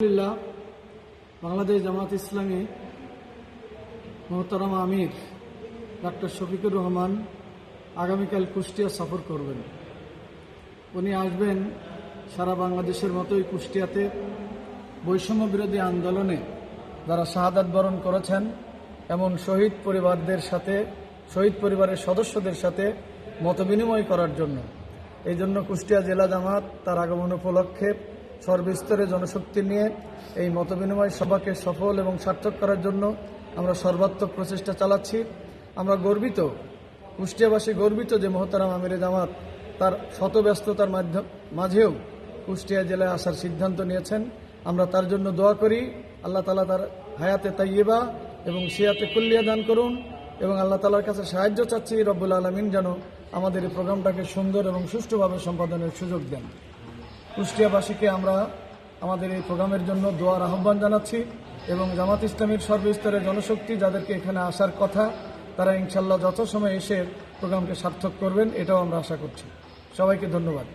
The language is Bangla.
আলহামদুলিল্লাহ, বাংলাদেশ জামাত ইসলামী মোহতারাম আমির ডক্টর শফিকুর রহমান আগামীকাল কুষ্টিয়া সফর করবেন। উনি আসবেন সারা বাংলাদেশের মতোই কুষ্টিয়াতে। বৈষম্য বিরোধী আন্দোলনে যারা শাহাদাত বরণ করেছেন এমন শহীদ পরিবারদের সাথে, শহীদ পরিবারের সদস্যদের সাথে মতবিনিময় করার জন্য। এই জন্য কুষ্টিয়া জেলা জামাত তার আগমন উপলক্ষে সর্বস্তরে জনশক্তি নিয়ে এই মতবিনিময় সভাকে সফল এবং সার্থক করার জন্য আমরা সর্বাত্মক প্রচেষ্টা চালাচ্ছি। আমরা গর্বিত, কুষ্টিয়াবাসী গর্বিত যে মোহতারাম আমিরে জামাত তার শত ব্যস্ততার মাধ্যম, মাঝেও কুষ্টিয়া জেলায় আসার সিদ্ধান্ত নিয়েছেন। আমরা তার জন্য দোয়া করি। আল্লাহ তালা তার হায়াতে তাইয়েবা এবং সিয়াতে কুল্লিয়া দান করুন এবং আল্লাহ তালার কাছে সাহায্য চাচ্ছি। রব্বুল আলমিন যেন আমাদের এই প্রোগ্রামটাকে সুন্দর এবং সুষ্ঠুভাবে সম্পাদনের সুযোগ দেন। কুষ্টিয়াবাসীকে আমরা আমাদের এই প্রোগ্রামের জন্য দোয়ার আহ্বান জানাচ্ছি এবং জামাত ইসলামীর সর্বস্তরের জনশক্তি যাদেরকে এখানে আসার কথা, তারা ইনশাল্লাহ যত সময় এসে প্রোগ্রামকে সার্থক করবেন, এটাও আমরা আশা করছি। সবাইকে ধন্যবাদ।